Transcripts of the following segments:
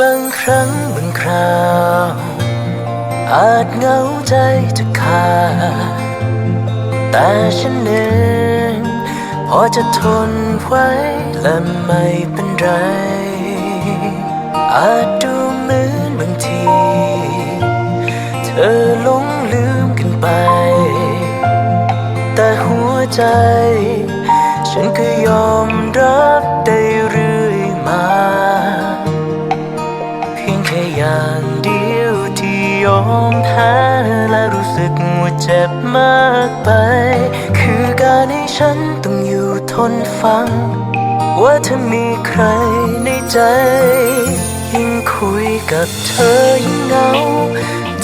บางครั้งบางคราว อาจเหงาใจจะขาดแต่ฉันเองพอจะทนไว้และไม่เป็นไร อาจดูเหมือนบางที เธอหลงลืมกันไป แต่หัวใจ ฉันก็ยอมรับได้ เจ็บมากไป คือการให้ฉันต้องอยู่ทนฟัง ว่าเธอมีใครในใจ ยิ่งคุยกับเธอยิ่งเหงา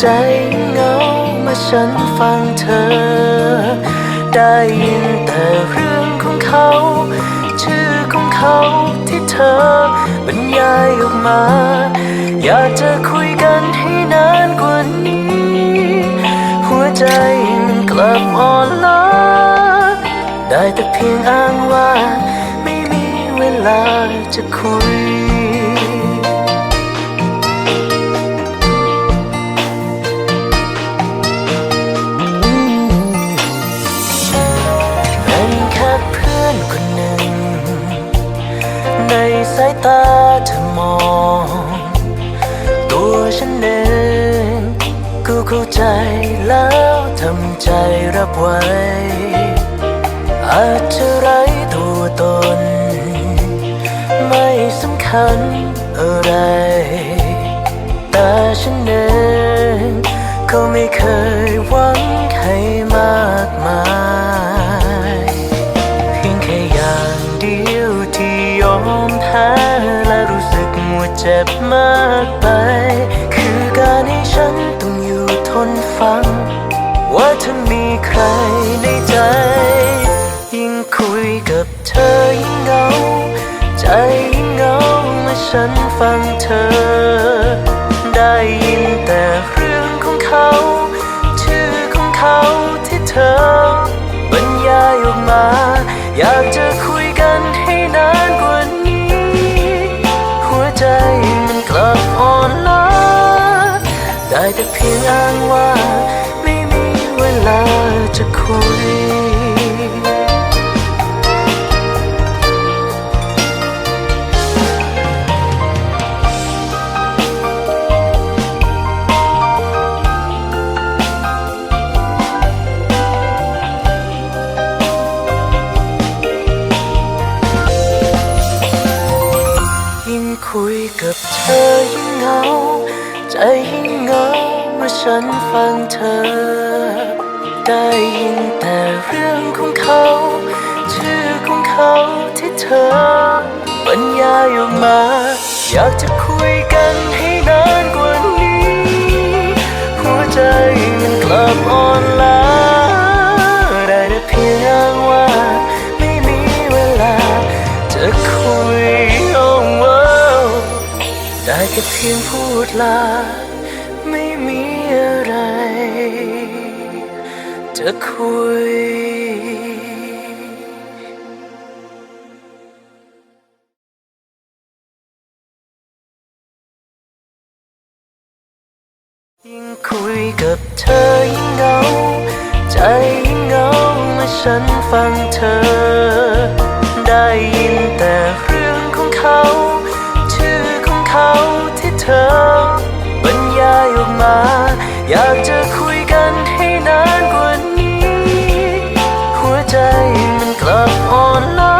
ใจเหงาเมื่อฉันฟังเธอ ได้ยินแต่เรื่องของเขา ชื่อของเขาที่เธอบรรยายออกมา อยากจะคุยกันให้นานกว่านี้ ใจมันกลับอ่อนล้าได้แต่เพียงอ้างว่า ไม่มีเวลาจะคุย เป็นแค่เพื่อนคนหนึ่ง ในสายตา ใจรับไว้ อาจจะไร้ตัวตน ไม่สำคัญอะไร แต่ฉันเองก็ไม่เคยหวังให้มากมาย เพียงแค่อย่างเดียวที่ยอมแพ้และรู้สึกว่าเจ็บมากไป คือการให้ฉันต้องอยู่ทนฟัง ฉันฟังเธอ ได้ยินแต่เรื่องของเขา ชื่อของเขาที่เธอบรรยายออกมา อยากจะคุยกันให้นานกว่านี้ หัวใจมันกลับอ่อนล้าได้แต่เพียงอ้างว่า ไม่มีเวลาจะคุย กับเธอยิ่งเหงา ใจยิ่งเหงาเมื่อฉันฟังเธอ ได้ยินแต่เรื่องของเขา ชื่อของเขาที่เธอบรรยายออกมา อยากจะคุยกันให้นาน ได้แค่เพียงพูดลา ไม่มีอะไร จะคุยยิ่งคุยกับเธอยิ่งเหงา ใจยิ่งเหงาเมื่อฉันฟังเธอ ได้ยินแต่ ธอบรรยายออกมา อยากจะคุยกันให้นานกว่านี้ หัวใจมันกลับอ่อนล้า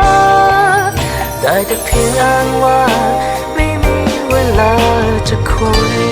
ได้แต่เพียงอ้างว่า ไม่มีเวลาจะคุย